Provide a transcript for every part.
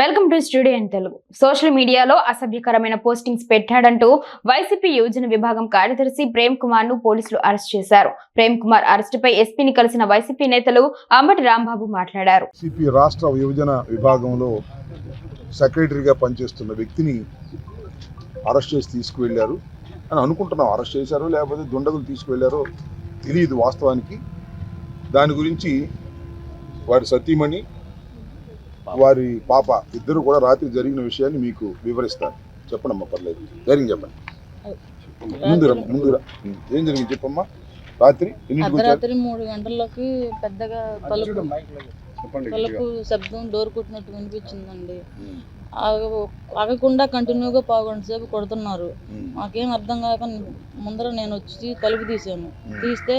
Welcome to studio in Telugu social మీడియాలో అసభ్యకరమైన postings పెట్టాడంటూ YCP Yojana విభాగం కార్యదర్శి ప్రేమ్ కుమార్ను పోలీసులు అరెస్ట్ చేశారు. ప్రేమ్ కుమార్ అరెస్టుపై ఎస్పీని కలిసిన వైసీపీ నేతలు అంబటి రాంబాబు మాట్లాడారు. సిపి రాష్ట్ర యువజన విభాగంలో సెక్రటరీగా పనిచేస్తున్న వ్యక్తిని అరెస్ట్ చేసి తీసుకువెళ్ళారు. అని అనుకుంటున్నాం అరెస్ట్ చేశారో లేకపోతే దుండగులు తీసుకువెళ్ళారో తెలియదు వాస్తవానికి. దాని గురించి వారి సతీమణి వారి పాప. ఇద్దరు కూడా రాత్రి జరిగిన విషయాన్ని మీకు వివరిస్తాను. చెప్పండి. అమ్మా పర్లేదు ధైర్యం చెప్పండి ముందురా ముందురా ఏం జరిగింది చెప్పమ్మా? రాత్రి అర్ధరాత్రి మూడు గంటలకి పెద్దగా తలుపు తలుపు శబ్దం డోర్ కొట్టినట్టు వినిపించిందండి. ఆగ- ఆగకుండా కంటిన్యూగా పావుగంట సేపు కొడుతున్నారు. మాకేం అర్థం కాక ముందర నేను వచ్చి తలుపు తీసాను తీస్తే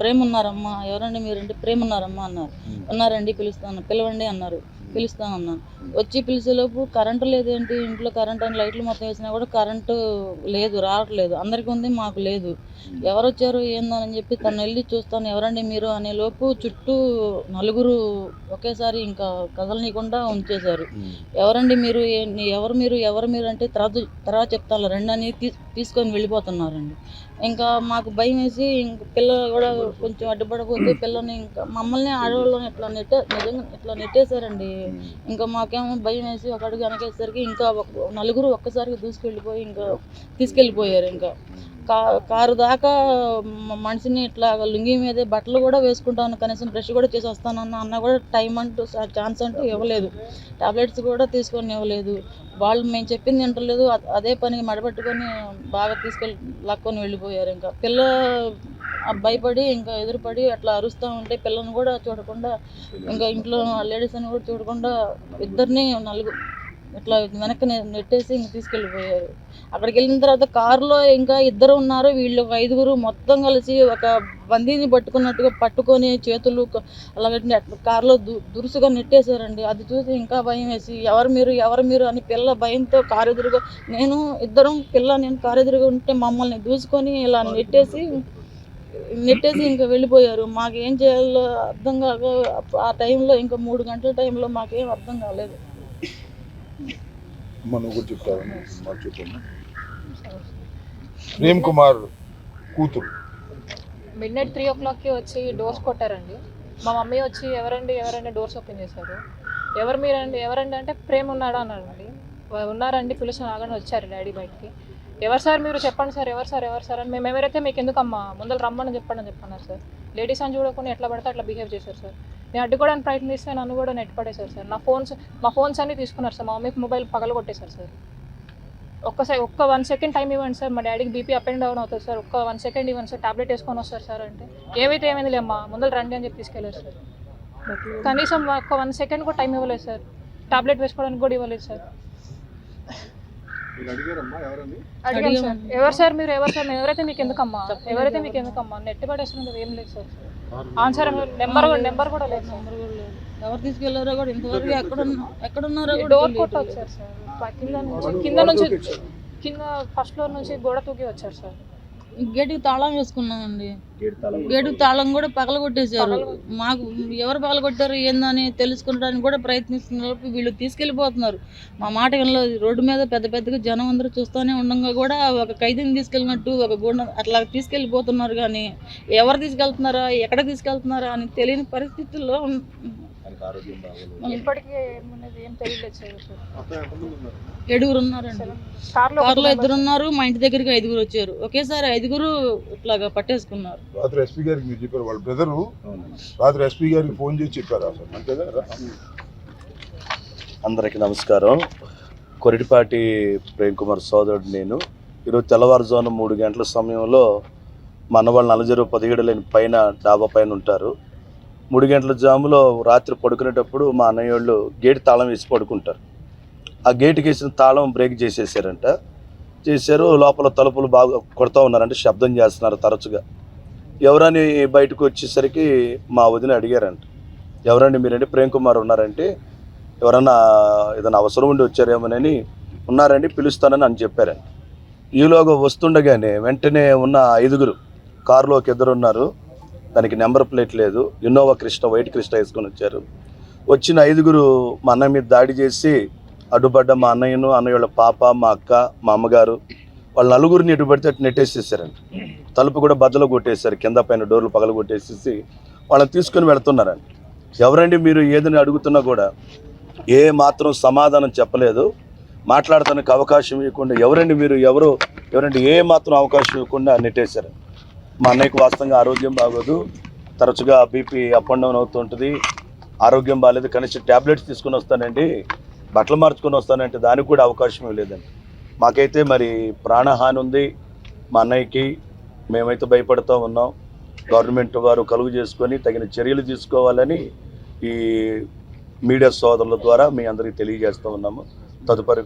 ప్రేమ ఉన్నారమ్మా ఎవరండి మీరంటే ప్రేమ ఉన్నారమ్మా అన్నారు ఉన్నారండి పిలుస్తాను పిలవండి అన్నారు. పిలుస్తాను అన్నాను వచ్చి పిలిచేలోపు కరెంటు లేదేంటి? ఇంట్లో కరెంట్ అని లైట్లు మొత్తం వేసినా కూడా కరెంటు లేదు రావట్లేదు. అందరికీ ఉంది మాకు లేదు. ఎవరు వచ్చారు ఏందని చెప్పి తను వెళ్ళి చూస్తాను. ఎవరండి మీరు అనే లోపు చుట్టూ నలుగురు ఒకేసారి ఇంకా కదలనీయకుండా ఉంచేశారు. ఎవరండి మీరు? ఎవరు మీరు? ఎవరు మీరు అంటే తర్వాత తర్వాత చెప్తాను. రండి అని తీసుకొని వెళ్ళిపోతున్నారండి. ఇంకా మాకు భయం వేసి ఇంక పిల్లలు కూడా కొంచెం అడ్డుపడకపోతే పిల్లని ఇంకా మమ్మల్ని ఆడవాళ్ళని ఇట్లా నెట్టే నిజంగా ఇట్లా నెట్టేశారండి? ఇంకా మాకేమో భయం వేసి ఒక అడుగు వెనకేసరికి ఇంకా ఒక- నలుగురు ఒక్కసారిగా దూసుకెళ్ళిపోయి ఇంకా తీసుకెళ్ళిపోయారు ఇంకా. కా కారు దాకా మనిషిని ఇట్లా లుంగి మీదే బట్టలు కూడా వేసుకుంటాను కనీసం బ్రష్ కూడా చేసి వస్తానన్న అన్న కూడా టైం అంటూ ఛాన్స్ అంటూ ఇవ్వలేదు. టాబ్లెట్స్ కూడా తీసుకొని ఇవ్వలేదు. వాళ్ళు మేము చెప్పింది వింటలేదు. అదే పనికి మడబెట్టుకొని బాగా తీసుకెళ్ళి లాక్కొని వెళ్ళిపోయారు ఇంకా. పిల్ల భయపడి ఇంకా ఎదురుపడి అట్లా అరుస్తూ ఉంటే పిల్లని కూడా చూడకుండా ఇంకా ఇంట్లో లేడీస్ అని కూడా చూడకుండా ఇద్దరిని నలుగురు ఇట్లా వెనక్కి నెట్టేసి ఇంక తీసుకెళ్ళిపోయారు. అక్కడికి వెళ్ళిన తర్వాత కారులో ఇంకా ఇద్దరు ఉన్నారు. వీళ్ళు ఒక ఐదుగురు మొత్తం కలిసి ఒక బందీని పట్టుకున్నట్టుగా పట్టుకొని చేతులు అలాగే కారులో దు దురుసుగా నెట్టేశారండి. అది చూసి ఇంకా భయం వేసి ఎవరు మీరు? ఎవరు మీరు? అని పిల్ల భయంతో కారు ఎదురుగా నేను ఇద్దరం పిల్ల నేను కారు ఎదురుగా ఉంటే మమ్మల్ని దూసుకొని ఇలా నెట్టేసి నెట్టేసి ఇంకా వెళ్ళిపోయారు. మాకేం చేయాలో అర్థం కాక ఆ టైంలో ఇంకా మూడు గంటల టైంలో మాకేం అర్థం కాలేదు. ప్రేమ్ కుమార్ కూతురు. మిడ్ నైట్ త్రీ ఓ క్లాక్కి వచ్చి డోర్స్ కొట్టారండి. మా మమ్మీ వచ్చి ఎవరండి ఎవరండి? డోర్స్ ఓపెన్ చేశారు. ఎవరు మీరండి? ఎవరండి? అంటే ప్రేమ ఉన్నాడా? అన్నాడండి "వా- ఉన్నారండి పిలుచుని ఆగని వచ్చారు డాడీ బయటికి. ఎవరు సార్ మీరు? చెప్పండి సార్ ఎవరు సార్ ఎవరు సార్ అని. మేము ఎవరైతే మీకు ఎందుకమ్మా ముందర రమ్మని చెప్పండి అని చెప్పన్నారు సార్. లేడీస్ అని చూడకుండా ఎట్లా పడితే అట్లా బిహేవ్ చేశారు సార్. నేను అడ్డుకోవడానికి ప్రయత్నిస్తే నన్ను కూడా నెట్టుపడేశారు సార్. నా ఫోన్స్ మా ఫోన్స్ అన్ని తీసుకున్నారు సార్. మా మమ్మీకి మొబైల్ పగల కొట్టేశారు సార్ ఒక్కసారి ఒక్క వన్ సెకండ్ టైం ఇవ్వండి సార్. మా డాడీకి బీపీ అప్ అండ్ డౌన్ అవుతుంది సార్. ఒక్క వన్ సెకండ్ ఇవ్వండి సార్. టాబ్లెట్ వేసుకొని వస్తారు సార్ అంటే. ఏమైతే ఏమైంది లేమ్మా ముందర రండి అని చెప్పి తీసుకెళ్ళారు సార్. కనీసం ఒక్క వన్ సెకండ్ కూడా టైం ఇవ్వలేదు సార్. టాబ్లెట్ వేసుకోవడానికి కూడా ఇవ్వలేదు సార్. ఎవరు సార్ మీరు? ఎవరు సార్? ఎవరైతే మీకు ఎందుకమ్మా ఎవరైతే మీకు ఎందుకమ్మా నెట్ పడేస్తున్నది ఏం లేదు సార్. ఆన్సర్ నెంబర్ నెంబర్ కూడా లేదు సార్. నెంబర్ కూడా లేదు. ఎవరు తీసుకెళ్ళారో కూడా ఇంతవరకు ఎక్కడ ఎక్కడున్నారో కూడా డోర్. కొట్టి వచ్చారు సార్. కింద నుంచి కింద నుంచి కింద ఫస్ట్ ఫ్లోర్ నుంచి గోడ తూకి వచ్చారు సార్. గేటుకి తాళం వేసుకున్నామండి గేటుకి తాళం కూడా పగల కొట్టేశారు మాకు ఎవరు పగల కొట్టారు ఏందని తెలుసుకోవడానికి కూడా ప్రయత్నిస్తున్నారు వీళ్ళు తీసుకెళ్ళిపోతున్నారు. మా మాట వినలేదు రోడ్డు మీద పెద్ద పెద్దగా జనం అందరూ చూస్తూనే ఉండగా కూడా ఒక ఖైదీని తీసుకెళ్ళినట్టు ఒక గుండ అట్లా తీసుకెళ్ళిపోతున్నారు కానీ ఎవరు తీసుకెళ్తున్నారా ఎక్కడ తీసుకెళ్తున్నారా అని తెలియని పరిస్థితుల్లో ఉన్- ఇప్పటికీ ఏమనేది ఏం తెలియలేదు సార్. ఏడుగురు ఉన్నారండి కార్లో కారులో ఇద్దరు ఉన్నారు మా ఇంటి దగ్గరికి ఐదుగురు వచ్చారు. ఒకేసారి ఐదుగురు ఇట్లాగా పట్టేసుకున్నారు. రాత్రి ఎస్పీ గారికి మీరు చెప్పారు వాళ్ళ బ్రదరు రాత్రి ఎస్పీ గారికి ఫోన్ చేసి చెప్పారు రా. అందరికీ నమస్కారం. కొరిటిపాటి ప్రేమ్ కుమార్ సోదరుడు నేను. ఈరోజు తెల్లవారుజామున మూడు గంటల సమయంలో మన వాళ్ళు నలజరు పదిహేడు లేని పైన డాబా పైన ఉంటారు. మూడు గంటల జాములో రాత్రి పడుకునేటప్పుడు మా అన్నయ్య వాళ్ళు గేట్ తాళం వేసి పడుకుంటారు. ఆ గేటుకి వేసిన తాళం బ్రేక్ చేసేసారంట. చేశారు లోపల తలుపులు బాగా కొడతా ఉన్నారంటే శబ్దం చేస్తున్నారు తరచుగా. ఎవరని బయటకు వచ్చేసరికి మా వదిన అడిగారంట. ఎవరండి మీరంటే ప్రేమ్ కుమార్ ఉన్నారంటే ఎవరన్నా ఏదైనా అవసరం ఉండి వచ్చారేమోనని ఉన్నారండి పిలుస్తానని అని చెప్పారండి ఈలోగా వస్తుండగానే వెంటనే ఉన్న ఐదుగురు కారులో ఒక ఇద్దరు ఉన్నారు. దానికి నెంబర్ ప్లేట్ లేదు. ఇన్నోవా కృష్ణ వైట్ కృష్ణ వేసుకొని వచ్చారు. వచ్చిన ఐదుగురు మా అన్నయ్య మీద దాడి చేసి అడ్డుపడ్డ మా అన్నయ్యను అన్నయ్య వాళ్ళ పాప మా అక్క మా అమ్మగారు వాళ్ళ నలుగురిని ఎటు పడితే అటు నెట్టేసేసారండి. తలుపు కూడా బద్దలు కొట్టేశారు. కింద పైన డోర్లు పగలు కొట్టేసేసి వాళ్ళని తీసుకొని వెళ్తున్నారండి. ఎవరండి మీరు? ఏదని అడుగుతున్నా కూడా ఏ మాత్రం సమాధానం చెప్పలేదు. మాట్లాడటానికి అవకాశం ఇవ్వకుండా ఎవరండి మీరు? ఎవరు? ఎవరండి? ఏ మాత్రం అవకాశం ఇవ్వకుండా నెట్టేశారు. మా అన్నయ్యకు వాస్తవంగా ఆరోగ్యం బాగోదు. తరచుగా బీపీ అప్ అండ్ డౌన్ అవుతుంటుంది. ఆరోగ్యం బాగాలేదు కనీసం ట్యాబ్లెట్స్ తీసుకొని వస్తానండి బట్టలు మార్చుకొని వస్తానంటే దానికి కూడా అవకాశం లేదండి. మాకైతే మరి ప్రాణహాని ఉంది మా అన్నయ్యకి. మేమైతే భయపడుతూ ఉన్నాం. గవర్నమెంట్ వారు కలుగు చేసుకొని తగిన చర్యలు తీసుకోవాలని ఈ మీడియా సోదరుల ద్వారా మీ అందరికీ తెలియజేస్తూ ఉన్నాము. తదుపరి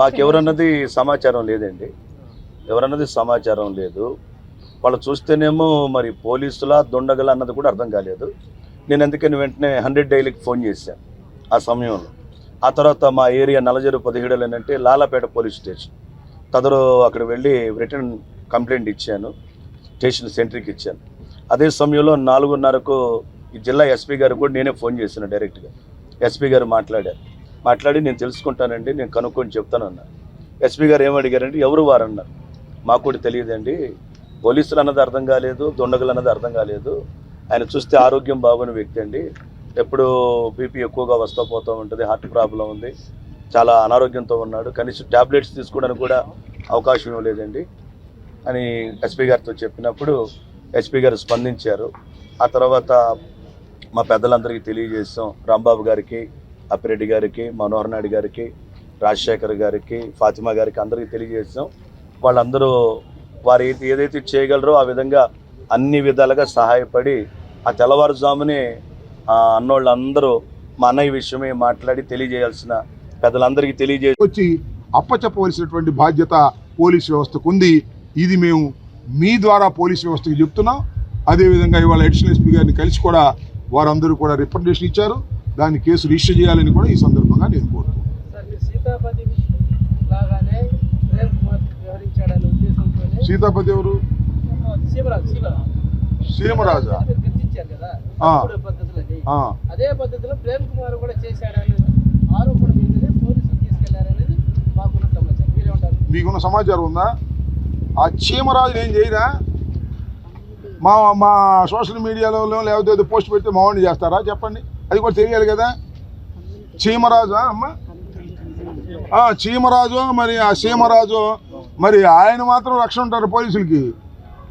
మాకెవరన్నది సమాచారం లేదండి. ఎవరన్నది సమాచారం లేదు. వాళ్ళు చూస్తేనేమో మరి పోలీసులా దొండగల అన్నది కూడా అర్థం కాలేదు. నేను అందుకని వెంటనే హండ్రెడ్ డైలీకి ఫోన్ చేశాను ఆ సమయంలో. ఆ తర్వాత మా ఏరియా నలజరు పదిహేడులు ఏంటంటే లాలాపేట పోలీస్ స్టేషన్. తదరు అక్కడ వెళ్ళి రిటర్న్ కంప్లైంట్ ఇచ్చాను. స్టేషన్ సెంట్రీకి ఇచ్చాను. అదే సమయంలో నాలుగున్నరకు ఈ జిల్లా ఎస్పీ గారు కూడా నేనే ఫోన్ చేశాను డైరెక్ట్గా. ఎస్పీ గారు మాట్లాడారు. మాట్లాడి నేను తెలుసుకుంటానండి నేను కనుక్కొని చెప్తానన్నారు. ఎస్పీ గారు ఏమడిగారంటే ఎవరు వారన్నారు? మాకు కూడా తెలియదండి. పోలీసులు అన్నది అర్థం కాలేదు దొండగలు అన్నది అర్థం కాలేదు. ఆయన చూస్తే ఆరోగ్యం బాగున్న వ్యక్తి అండి. ఎప్పుడు బీపీ ఎక్కువగా వస్తూ పోతూ ఉంటుంది హార్ట్ ప్రాబ్లం ఉంది. చాలా అనారోగ్యంతో ఉన్నాడు. కనీసం ట్యాబ్లెట్స్ తీసుకోవడానికి కూడా అవకాశం ఇవ్వలేదండి అని ఎస్పీ గారితో చెప్పినప్పుడు ఎస్పీ గారు స్పందించారు. ఆ తర్వాత మా పెద్దలందరికీ తెలియజేసాం రాంబాబు గారికి అప్పిరెడ్డి గారికి మనోహర్ నాయుడు గారికి రాజశేఖర్ గారికి ఫాతిమా గారికి అందరికీ తెలియజేసాం వాళ్ళందరూ వారు ఏదైతే చేయగలరో ఆ విధంగా అన్ని విధాలుగా సహాయపడి ఆ తెల్లవారుజామునే అన్నోళ్ళందరూ మా అన్నయ్య విషయమే మాట్లాడి తెలియజేయాల్సిన పెద్దలందరికీ తెలియజే వచ్చి అప్పచెప్పవలసినటువంటి బాధ్యత పోలీస్ వ్యవస్థకు ఉంది. ఇది మేము మీ ద్వారా పోలీస్ వ్యవస్థకు చెప్తున్నాం. అదేవిధంగా ఇవాళ అడిషనల్ ఎస్పీ గారిని కలిసి కూడా వారందరూ కూడా రిప్రజెంటేషన్ ఇచ్చారు. దాన్ని కేసు రిజిస్టర్ చేయాలని కూడా ఈ సందర్భంగా నేను కోరుతున్నాను సార్ మీరు సీతాపతి లాగానే ప్రేమ్ కుమార్ వ్యవహరించాడనే ఉద్దేశంతోనే సీతాపతి ఎవరు? సీమరాజా? అదే పద్ధతిలో ప్రేమ్ కుమార్ కూడా చేశాడనే ఆరోపణ మీదనే పోలీసులు తీసుకెళ్ళారనేది మాకున్న సమాచారం. మీరేమంటారు? మీకున్న సమాచారం ఉందా? ఆ చీమరాజు ఏం చేయరా? మా మా సోషల్ మీడియాలో లేకపోతే ఏదో పోస్ట్ పెడితే మావాడిని చేస్తారా? చెప్పండి. అది కూడా తెలియాలి కదా. చీమరాజు అమ్మ? చీమరాజు మరి ఆ సీమరాజు మరి ఆయన మాత్రం రక్షణ ఉంటారు పోలీసులకి.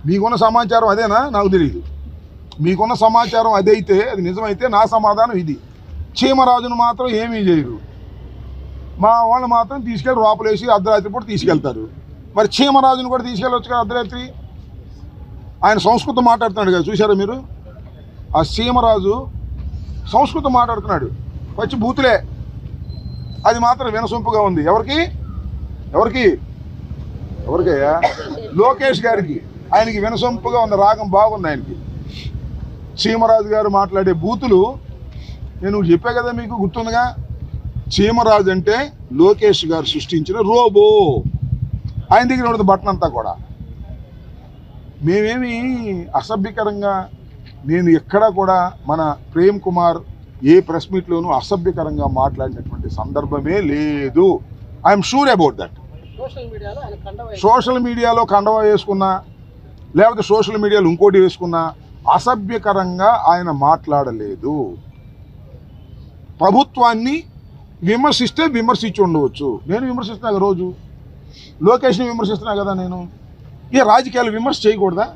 మీకున్న సమాచారం అదేనా? నాకు తెలియదు మీకున్న సమాచారం అదైతే అది నిజమైతే నా సమాధానం ఇది. చీమరాజును మాత్రం ఏమీ చేయరు. మా వాళ్ళు మాత్రం తీసుకెళ్ళి లోపలేసి అర్ధరాత్రి పూట తీసుకెళ్తారు. మరి చీమరాజును కూడా తీసుకెళ్ళొచ్చు కదా అర్ధరాత్రి? ఆయన సంస్కృతం మాట్లాడుతున్నాడు కదా చూసారా మీరు? ఆ సీమరాజు సంస్కృతం మాట్లాడుతున్నాడు. వచ్చి బూతులే. అది మాత్రం వినసొంపుగా ఉంది. ఎవరికి? ఎవరికి? ఎవరికయ్యా? లోకేష్ గారికి. ఆయనకి వినసొంపుగా ఉన్న రాగం బాగుంది ఆయనకి. చీమరాజు గారు మాట్లాడే బూతులు నేను చెప్పా కదా మీకు గుర్తుందిగా? చీమరాజు అంటే లోకేష్ గారు సృష్టించిన రోబో. ఆయన దగ్గర ఉండదు బట్టన్ అంతా కూడా. మేమేమి అసభ్యకరంగా నేను ఎక్కడా కూడా మన ప్రేమ్ కుమార్ ఏ ప్రెస్ మీట్లోనూ అసభ్యకరంగా మాట్లాడినటువంటి సందర్భమే లేదు. I'm sure about that. Social మీడియాలో సోషల్ మీడియాలో కండవా వేసుకున్నా లేకపోతే సోషల్ మీడియాలో ఇంకోటి వేసుకున్నా అసభ్యకరంగా ఆయన మాట్లాడలేదు. ప్రభుత్వాన్ని విమర్శిస్తే విమర్శించి ఉండవచ్చు. నేను విమర్శిస్తున్నా కదా రోజు. లోకేష్ని విమర్శిస్తున్నా కదా నేను. ఏ రాజకీయాలు విమర్శ చేయకూడదా?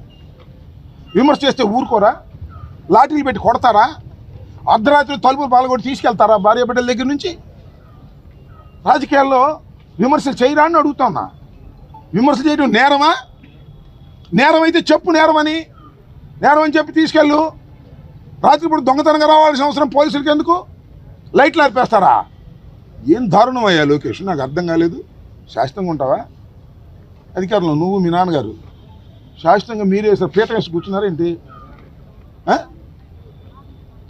విమర్శ చేస్తే ఊరుకోరా? లాటరీ పెట్టి కొడతారా? అర్ధరాత్రి తలుపులు పాల్గొని తీసుకెళ్తారా భార్య బిడ్డల దగ్గర నుంచి? రాజకీయాల్లో విమర్శలు చేయరా అని అడుగుతున్నా. విమర్శలు చేయడం నేరమా? నేరం అయితే చెప్పు నేరమని. నేరం అని చెప్పి తీసుకెళ్ళు. రాత్రిపూట దొంగతనంగా రావాల్సిన అవసరం పోలీసులకి ఎందుకు? లైట్లు ఆర్పేస్తారా? ఏం దారుణం అయ్యా లోకేష్? నాకు అర్థం కాలేదు. శాశ్వతంగా ఉంటావా? అధికారులు నువ్వు మీ నాన్నగారు. శాశ్వతంగా మీరే సార్ పీట వేసి కూర్చున్నారు ఏంటి?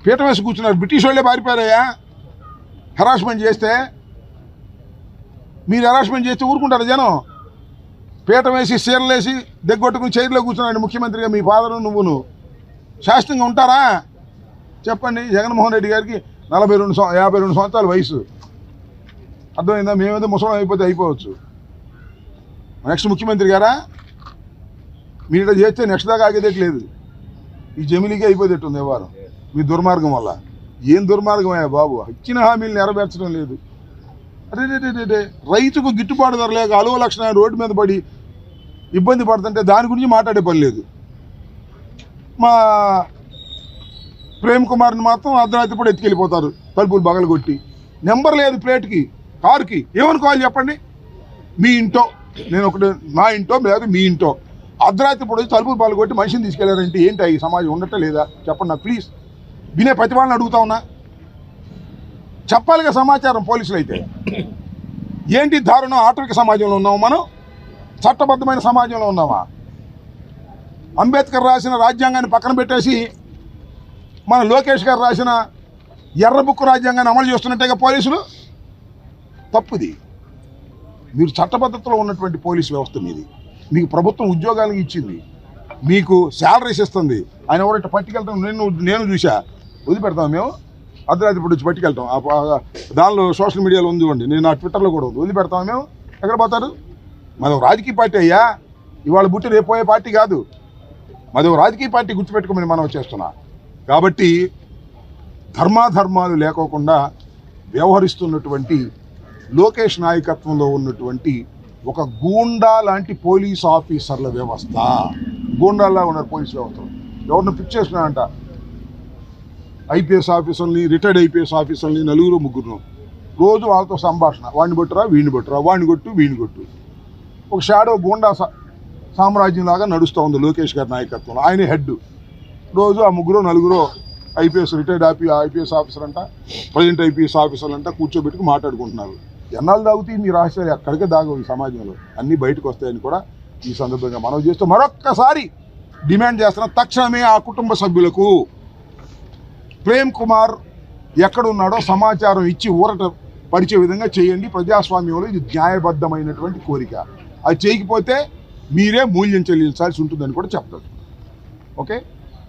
పీట వేసి కూర్చున్నారు. బ్రిటిష్ వాళ్ళే పారిపోయారయ్యా. హెరాస్మెంట్ చేస్తే మీరు హెరాస్మెంట్ చేస్తే ఊరుకుంటారు జనం. పీట వేసి చీరలు వేసి దగ్గొట్టుకుని చైర్లో కూర్చున్నాడు ముఖ్యమంత్రిగా మీ ఫాదరు నువ్వును. శాశ్వతంగా ఉంటారా? చెప్పండి జగన్మోహన్ రెడ్డి గారికి నలభై రెండు సం- యాభై రెండు సంవత్సరాల వయసు. అర్థమైందా? మేమేదో ముసలం అయిపోతే అయిపోవచ్చు. నెక్స్ట్ ముఖ్యమంత్రి గారా? మీరు ఇట్లా చేస్తే నెక్స్ట్ దాకా ఆగేదేట్ లేదు. ఈ జమిలీకే అయిపోయేటట్టుంది వ్యవహారం. మీ దుర్మార్గం వల్ల. ఏం దుర్మార్గమయ్యా బాబు? ఇచ్చిన హామీలు నెరవేర్చడం లేదు. అరే రైతుకు గిట్టుబాటు ధర లేక అలువ లక్షణ రోడ్డు మీద పడి ఇబ్బంది పడుతుంటే దాని గురించి మాట్లాడే పని లేదు. మా ప్రేమ్ కుమార్ని మాత్రం అర్ధరాత్రి కూడా ఎత్తుకెళ్ళిపోతారు తలుపులు బగలు కొట్టి నెంబర్ లేదు ప్లేట్కి కారుకి. ఏమనుకోవాలి చెప్పండి? మీ ఇంటో. నేను ఒకటి నా ఇంటో లేదు మీ ఇంటో. అర్ధరాత్రి పొడి తలుపులు బాలు కొట్టి మనిషిని తీసుకెళ్ళారంటే ఏంటి? ఈ సమాజం ఉండటం లేదా? చెప్పండి నాకు ప్లీజ్. వినే ప్రతి వాళ్ళని అడుగుతా ఉన్నా. చెప్పాలిగా సమాచారం పోలీసులు అయితే ఏంటి దారుణం? ఆటవిక సమాజంలో ఉన్నాము మనం? చట్టబద్ధమైన సమాజంలో ఉన్నామా? అంబేద్కర్ రాసిన రాజ్యాంగాన్ని పక్కన పెట్టేసి మన లోకేష్ గారు రాసిన ఎర్రబుక్కు రాజ్యాంగాన్ని అమలు చేస్తున్నట్టేగా పోలీసులు? తప్పుది. మీరు చట్టబద్ధతలో ఉన్నటువంటి పోలీస్ వ్యవస్థ మీది. మీకు ప్రభుత్వం ఉద్యోగాలు ఇచ్చింది. మీకు శాలరీస్ ఇస్తుంది. ఆయన ఎవరైతే పట్టుకెళ్తాం నేను నేను చూసా వదిలిపెడతాం మేము? అర్ధరాత్రి ఇప్పుడు వచ్చి పట్టుకెళ్తాం దానిలో సోషల్ మీడియాలో ఉంది చూడండి. నేను నా ట్విట్టర్లో కూడా ఉంది. వదిలిపెడతాం మేము? ఎక్కడ పోతారు? మాది ఒక రాజకీయ పార్టీ అయ్యా. ఇవాళ బుట్టి రేపోయే పార్టీ కాదు. మాది ఒక రాజకీయ పార్టీ గుర్తుపెట్టుకోమని మనం చేస్తున్నా. కాబట్టి ధర్మాధర్మాలు లేకోకుండా వ్యవహరిస్తున్నటువంటి లోకేష్ నాయకత్వంలో ఉన్నటువంటి ఒక గూండా లాంటి పోలీస్ ఆఫీసర్ల వ్యవస్థ. గూండాలా ఉన్నారు పోలీస్ వ్యవస్థ ఎవరిని పిక్ చేస్తున్నారంట. ఐపీఎస్ ఆఫీసర్ని రిటైర్డ్ ఐపీఎస్ ఆఫీసర్ని నలుగురు ముగ్గురు రోజు వాళ్ళతో సంభాషణ. వాడిని కొట్టురా వీడిని కొట్టురా వాడిని కొట్టు వీడిని కొట్టు. ఒక షాడో గూండా సామ్రాజ్యంలాగా నడుస్తూ ఉంది లోకేష్ గారి నాయకత్వంలో. ఆయనే హెడ్. రోజు ఆ ముగ్గురు నలుగురు IPS retired IP IPS officer అంట ప్రజెంట్ ఐపీఎస్ ఆఫీసర్లు అంట కూర్చోబెట్టుకు మాట్లాడుకుంటున్నారు. ఎన్నాళ్ళు దాగుతాయి మీ రాష్ట్రాలు ఎక్కడికే దాగవు ఈ సమాజంలో? అన్నీ బయటకు వస్తాయని కూడా ఈ సందర్భంగా మనం చేస్తూ మరొక్కసారి డిమాండ్ చేస్తున్నాం తక్షణమే ఆ కుటుంబ సభ్యులకు ప్రేమ్ కుమార్ ఎక్కడున్నాడో సమాచారం ఇచ్చి ఊరట పరిచే విధంగా చేయండి. ప్రజాస్వామ్యంలో ఇది న్యాయబద్ధమైనటువంటి కోరిక. అది చేయకపోతే మీరే మూల్యం చెల్లించాల్సి ఉంటుందని కూడా చెప్తారు. ఓకే?